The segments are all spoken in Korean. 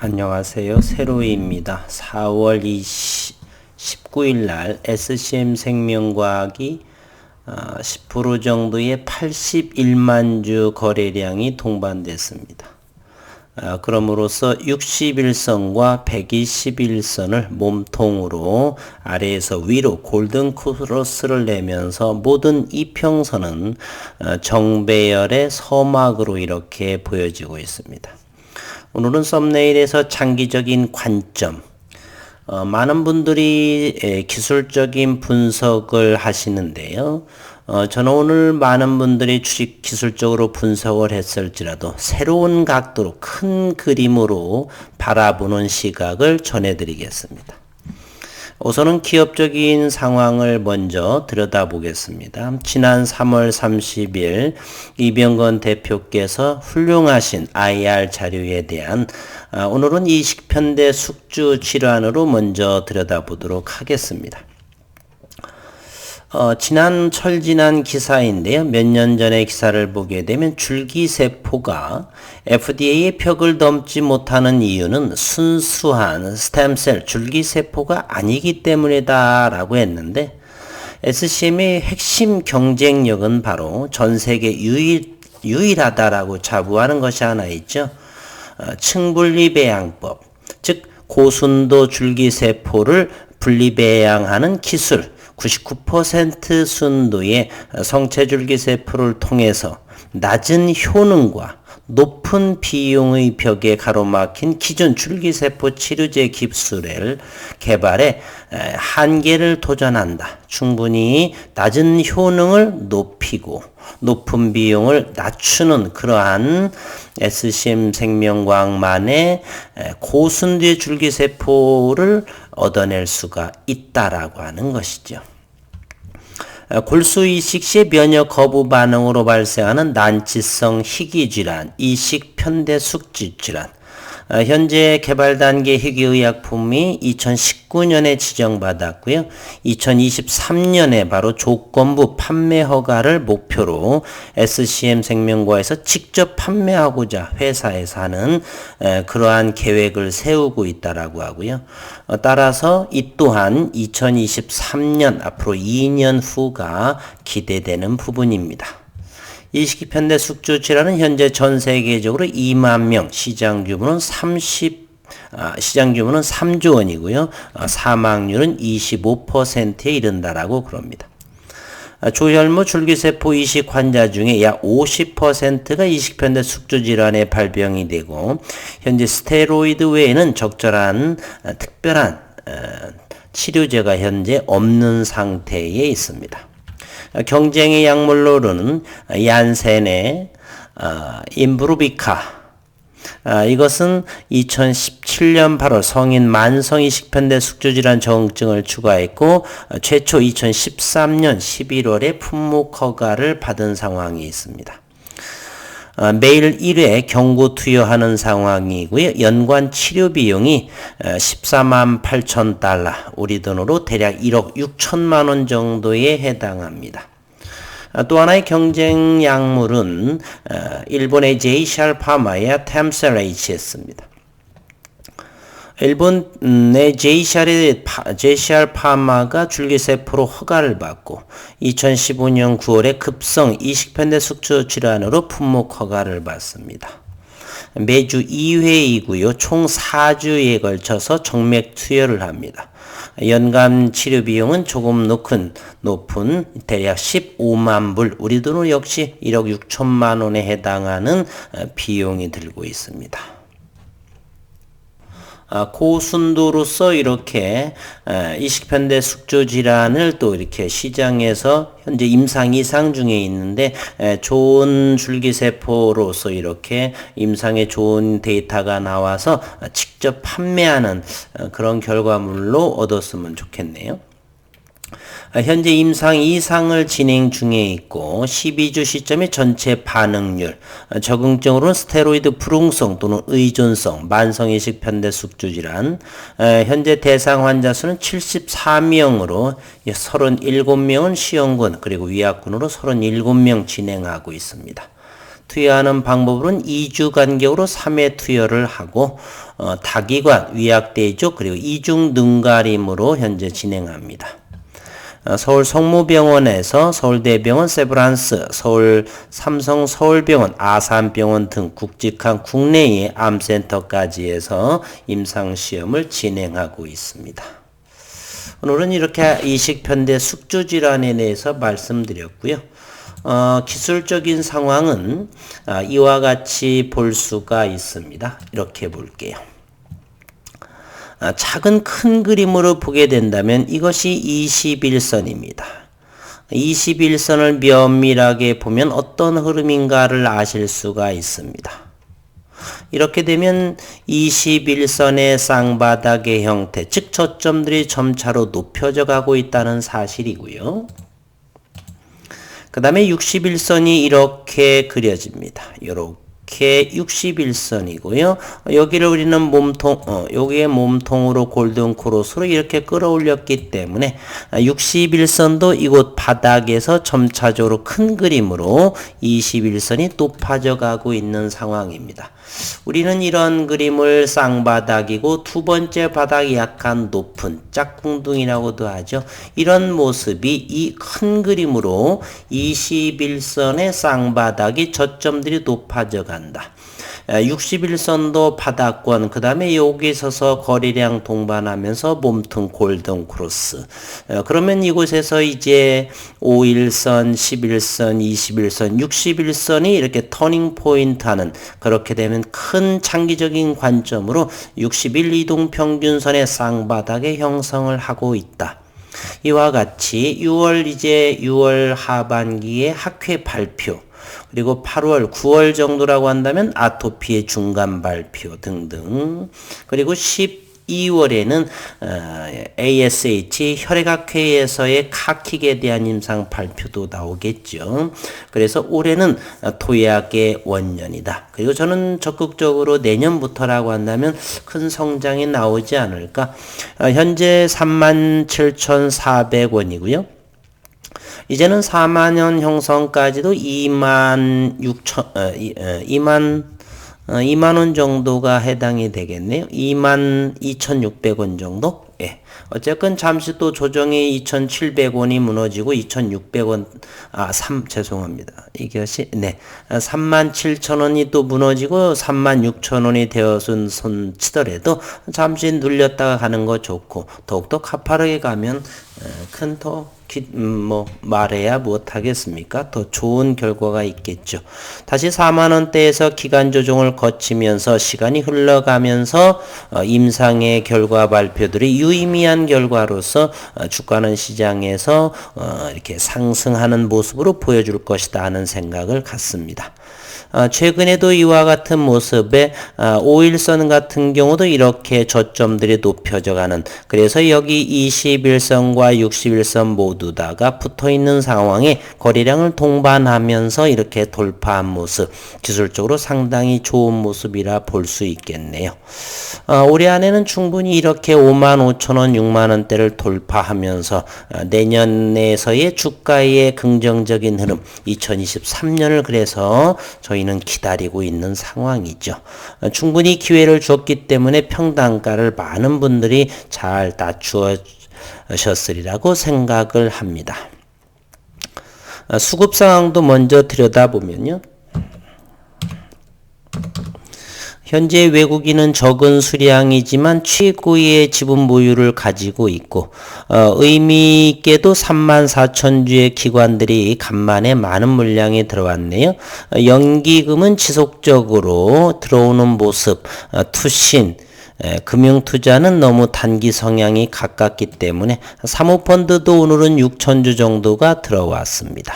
안녕하세요. 세로이입니다. 4월 20, 19일 날 SCM 생명과학이 10% 어, 정도의 81만 주 거래량이 동반됐습니다. 어, 그럼으로써 61선과 121선을 몸통으로 아래에서 위로 골든 크로스를 내면서 모든 이평선은 어, 정배열의 서막으로 이렇게 보여지고 있습니다. 오늘은 썸네일에서 장기적인 관점, 어, 많은 분들이 에, 기술적인 분석을 하시는데요. 어, 저는 오늘 많은 분들이 주식 기술적으로 분석을 했을지라도 새로운 각도로 큰 그림으로 바라보는 시각을 전해드리겠습니다. 우선은 기업적인 상황을 먼저 들여다보겠습니다. 지난 3월 30일 이병건 대표께서 훌륭하신 IR 자료에 대한 아, 오늘은 이식편대 숙주 질환으로 먼저 들여다보도록 하겠습니다. 어, 지난 철 지난 기사인데요. 몇 년 전의 기사를 보게 되면 줄기세포가 FDA의 벽을 넘지 못하는 이유는 순수한 스템셀 줄기세포가 아니기 때문이다 라고 했는데 SCM의 핵심 경쟁력은 바로 전 세계 유일, 유일하다라고 자부하는 것이 하나 있죠. 어, 층분리 배양법, 즉 고순도 줄기세포를 분리 배양하는 기술, 99% 순도의 성체줄기세포를 통해서 낮은 효능과 높은 비용의 벽에 가로막힌 기존 줄기세포 치료제 깁스를 개발해 한계를 도전한다. 충분히 낮은 효능을 높이고 높은 비용을 낮추는 그러한 SCM 생명과학만의 고순도의 줄기세포를 얻어낼 수가 있다라고 하는 것이죠. 골수 이식 시 면역 거부 반응으로 발생하는 난치성 희귀 질환, 이식 편대 숙지 질환, 어, 현재 개발 단계 희귀의약품이 2019년에 지정받았고요. 2023년에 바로 조건부 판매 허가를 목표로 SCM 생명과에서 직접 판매하고자 회사에서 하는 그러한 계획을 세우고 있다라고 하고요. 어, 따라서 이 또한 2023년 앞으로 2년 후가 기대되는 부분입니다. 이시기 편대 숙주 질환은 현재 전 세계적으로 2만 명, 시장 규모는 30 아, 시장 규모는 3조 원이고요. 아, 사망률은 25%에 이른다라고 그럽니다. 아, 조혈무 줄기세포 이식 환자 중에 약 50%가 이식편대 숙주 질환에 발병이 되고 현재 스테로이드 외에는 적절한 아, 특별한 아, 치료제가 현재 없는 상태에 있습니다. 경쟁의 약물로는 얀센의 어, 인브루비카 아, 이것은 2017년 8월 성인 만성이 식 편대 숙주질환 정증을 추가했고 어, 최초 2013년 11월에 품목 허가를 받은 상황이 있습니다. 어, 매일 1회 경고 투여하는 상황이고요. 연관 치료 비용이 14만 어, 8천 달러, 우리 돈으로 대략 1억 6천만 원 정도에 해당합니다. 어, 또 하나의 경쟁 약물은 일본의 제이샬 파마의 템셀 H였습니다. 일본의 제이샬의 제이샬 파마가 줄기세포로 허가를 받고 2015년 9월에 급성 이식편대 숙주 질환으로 품목 허가를 받습니다. 매주 2회이고요. 총 4주에 걸쳐서 정맥 투여를 합니다. 연간 치료 비용은 조금 높은 높은 대략 15만 불 우리 돈으로 역시 1억 6천만 원에 해당하는 비용이 들고 있습니다. 아, 고순도로서 이렇게 이식편대 숙조 질환을 또 이렇게 시장에서 현재 임상 이상 중에 있는데 좋은 줄기세포로서 이렇게 임상에 좋은 데이터가 나와서 직접 판매하는 어, 그런 결과물로 얻었으면 좋겠네요. 아, 현재 임상 2상을 진행 중에 있고 12주 시점의 전체 반응률, 아, 적응증으로는 스테로이드 불응성 또는 의존성, 만성이식 편대 숙주질환, 아, 현재 대상 환자 수는 74명으로 37명은 시험군 그리고 위약군으로 37명 진행하고 있습니다. 투여하는 방법으로는 2주 간격으로 3회 투여를 하고 어, 다기관, 위약대조 그리고 이중 눈가림으로 현재 진행합니다. 어, 서울 성모병원에서 서울대병원 세브란스, 서울 삼성 서울병원, 아산병원 등 굵직한 국내의 암센터까지 해서 임상시험을 진행하고 있습니다. 오늘은 이렇게 이식편대 숙주질환에 대해서 말씀드렸고요. 어, 기술적인 상황은 아, 이와 같이 볼 수가 있습니다. 이렇게 볼게요. 아, 작은 큰 그림으로 보게 된다면 이것이 21선입니다. 21선을 면밀하게 보면 어떤 흐름인가를 아실 수가 있습니다. 이렇게 되면 21선의 쌍바닥의 형태, 즉 저점들이 점차로 높여져 가고 있다는 사실이고요. 그 다음에 61선이 이렇게 그려집니다. 이렇게 이렇게 61선이고요. 여기를 우리는 몸통, 어, 여기에 몸통으로 골든 크로스로 이렇게 끌어올렸기 때문에 61선도 이곳 바닥에서 점차적으로 큰 그림으로 21선이 높아져 가고 있는 상황입니다. 우리는 이런 그림을 쌍바닥이고 두 번째 바닥이 약간 높은 짝꿍둥이라고도 하죠. 이런 모습이 이 큰 그림으로 21선의 쌍바닥이 저점들이 높아져 간다. 61선도 바닥권 그 다음에 여기 서서 거리량 동반하면서 몸통 골든 크로스 그러면 이곳에서 이제 5일선 11선 21선 61선이 이렇게 터닝 포인트 하는 그렇게 되면 큰 장기적인 관점으로 61 이동 평균선의 쌍바닥의 형성을 하고 있다. 이와 같이 6월 이제 6월 하반기에 학회 발표 그리고 8월, 9월 정도라고 한다면 아토피의 중간 발표 등등. 그리고 12월에는 어, ASH 혈액학회에서의 카킥에 대한 임상 발표도 나오겠죠. 그래서 올해는 토약의 원년이다. 그리고 저는 적극적으로 내년부터라고 한다면 큰 성장이 나오지 않을까. 어, 현재 37,400원이고요. 이제는 4만원 형성까지도 2만 6천, 어, 2만, 어, 2만원 어, 정도가 해당이 되겠네요. 2만 2,600원 정도? 예. 어쨌건 잠시 또 조정이 2,700원이 무너지고 2,600원, 아, 3, 죄송합니다. 이것이, 네. 3만 7천원이 또 무너지고 3만 6천원이 되어선 손 치더라도 잠시 눌렸다가 가는 거 좋고, 더욱더 가파르게 가면 큰 더, 음, 뭐 말해야 무엇하겠습니까? 더 좋은 결과가 있겠죠. 다시 4만 원대에서 기간 조정을 거치면서 시간이 흘러가면서 어, 임상의 결과 발표들이 유의미한 결과로서 어, 주가는 시장에서 어, 이렇게 상승하는 모습으로 보여줄 것이다 하는 생각을 갖습니다. 어, 최근에도 이와 같은 모습에 5일선 어, 같은 경우도 이렇게 저점들이 높여져 가는 그래서 여기 21선과 61선 모두 다가 붙어 있는 상황에 거래량을 동반하면서 이렇게 돌파한 모습 기술적으로 상당히 좋은 모습이라 볼 수 있겠네요. 어, 올해 안에는 충분히 이렇게 5만 5천 원, 6만 원대를 돌파하면서 내년에서의 주가의 긍정적인 흐름 2023년을 그래서 저희 저희는 기다리고 있는 상황이죠. 충분히 기회를 줬기 때문에 평단가를 많은 분들이 잘 낮추 셨으리라고 생각을 합니다. 수급 상황도 먼저 들여다보면요. 현재 외국인은 적은 수량이지만 최고의 지분 보유를 가지고 있고 어, 의미 있게도 3만 4천 주의 기관들이 간만에 많은 물량이 들어왔네요. 어, 연기금은 지속적으로 들어오는 모습, 어, 투신 에, 금융 투자는 너무 단기 성향이 가깝기 때문에 사모펀드도 오늘은 6천 주 정도가 들어왔습니다.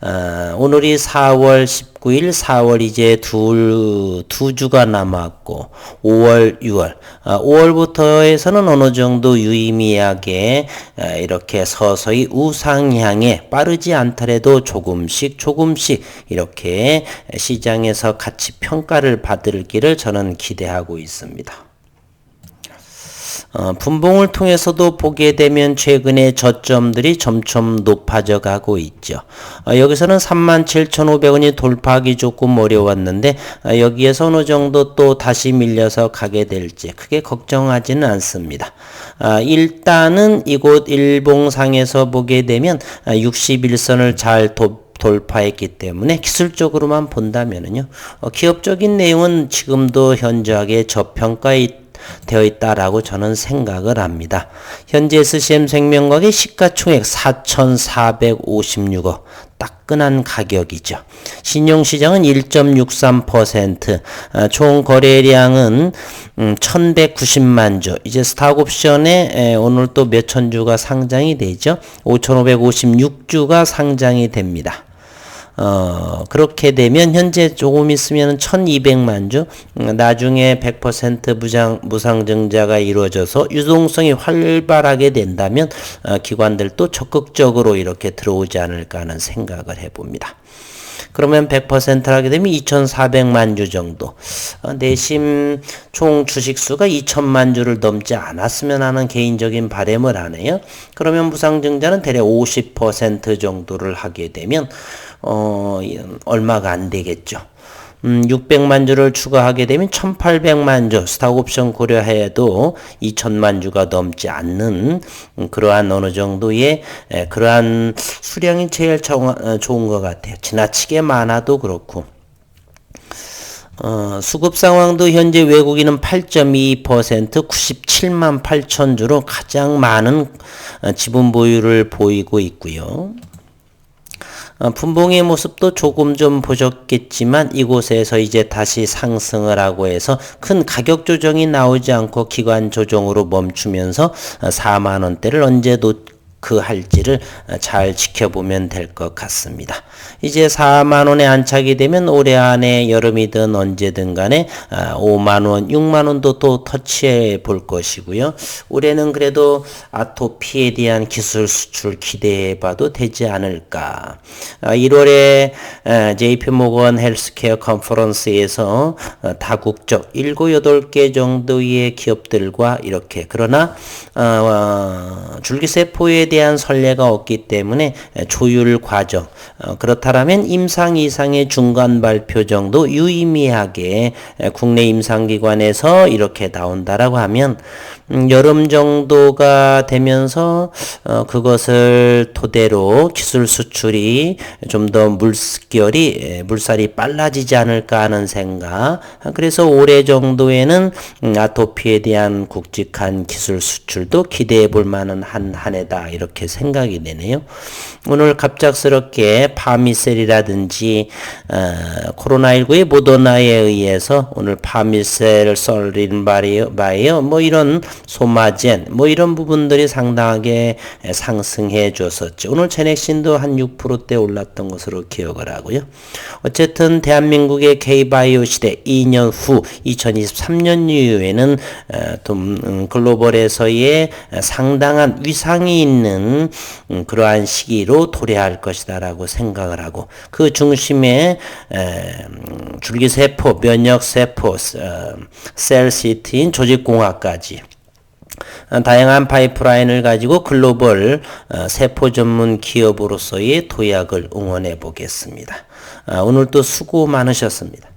어, 오늘이 4월 19일, 4월 이제 둘, 두 주가 남았고, 5월, 6월. 어, 5월부터 해서는 어느 정도 유의미하게 어, 이렇게 서서히 우상향에 빠르지 않더라도 조금씩 조금씩 이렇게 시장에서 같이 평가를 받을 길을 저는 기대하고 있습니다. 어, 분봉을 통해서도 보게 되면 최근에 저점들이 점점 높아져 가고 있죠. 어, 여기서는 37,500원이 돌파하기 조금 어려웠는데 어, 여기에서 어느 정도 또 다시 밀려서 가게 될지 크게 걱정하지는 않습니다. 아, 일단은 이곳 일봉상에서 보게 되면 61선을 잘 돕 돌파했기 때문에 기술적으로만 본다면은요, 어, 기업적인 내용은 지금도 현저하게 저평가에 되어 있다라고 저는 생각을 합니다. 현재 SCM 생명과의 시가총액 4,456억 따끈한 가격이죠. 신용시장은 1.63%, 어, 총 거래량은 1,190만 음, 주. 이제 스탁옵션에 오늘 또 몇천 주가 상장이 되죠. 5,556주가 상장이 됩니다. 어, 그렇게 되면 현재 조금 있으면 1200만 주, 음, 나중에 100% 무상, 무상증자가 이루어져서 유동성이 활발하게 된다면 어, 기관들도 적극적으로 이렇게 들어오지 않을까 하는 생각을 해봅니다. 그러면 100% 하게 되면 2,400만 주 정도. 어, 내심 총 주식 수가 2천만 주를 넘지 않았으면 하는 개인적인 바램을 하네요. 그러면 무상증자는 대략 50% 정도를 하게 되면 어, 얼마가 안 되겠죠. 음, 600만 주를 추가하게 되면 1800만 주 스탁옵션 고려해도 2000만 주가 넘지 않는 음, 그러한 어느 정도의 에, 그러한 수량이 제일 정, 어, 좋은 것 같아요. 지나치게 많아도 그렇고. 어, 수급 상황도 현재 외국인은 8.2% 97만 8천 주로 가장 많은 어, 지분 보유를 보이고 있고요. 어, 분봉의 모습도 조금 좀 보셨겠지만 이곳에서 이제 다시 상승을 하고 해서 큰 가격 조정이 나오지 않고 기관 조정으로 멈추면서 4만 어, 원대를 언제 놓 그 할지를 잘 지켜보면 될 것 같습니다. 이제 4만 원에 안착이 되면 올해 안에 여름이든 언제든 간에 5만 아, 원, 6만 원도 또 터치해 볼 것이고요. 올해는 그래도 아토피에 대한 기술 수출 기대해 봐도 되지 않을까. 1월에 JP 모건 헬스케어 컨퍼런스에서 어, 다국적 7, 8개 정도의 기업들과 이렇게 그러나 어, 어, 줄기세포에 대한 선례가 없기 때문에 조율 과정 어, 그렇다면 임상 이상의 중간 발표 정도 유의미하게 국내 임상기관에서 이렇게 나온다라고 하면 음, 여름 정도가 되면서 어, 그것을 토대로 기술 수출이 좀 더 물결이 물살이 빨라지지 않을까 하는 생각. 그래서 올해 정도에는 음, 아토피에 대한 굵직한 기술 수출도 기대해 볼 만한 한 한 해다 이렇게 생각이 되네요. 오늘 갑작스럽게 파미셀이라든지 어, 코로나19의 모더나에 의해서 오늘 파미셀 썰린 바이어 뭐 이런 소마젠 뭐 이런 부분들이 상당하게 상승해 줬었죠. 오늘 제넥신도 한 6%대 올랐던 것으로 기억을 하고요. 어쨌든 대한민국의 K바이오 시대 2년 후 2023년 이후에는 좀 음, 글로벌에서의 상당한 위상이 있는 음, 그러한 시기로 도래할 것이다라고 생각을 하고 그 중심에 음, 줄기세포, 면역세포, 어, 셀시티인 조직공학까지 어, 다양한 파이프라인을 가지고 글로벌 어, 세포 전문 기업으로서의 도약을 응원해 보겠습니다. 오늘도 수고 많으셨습니다.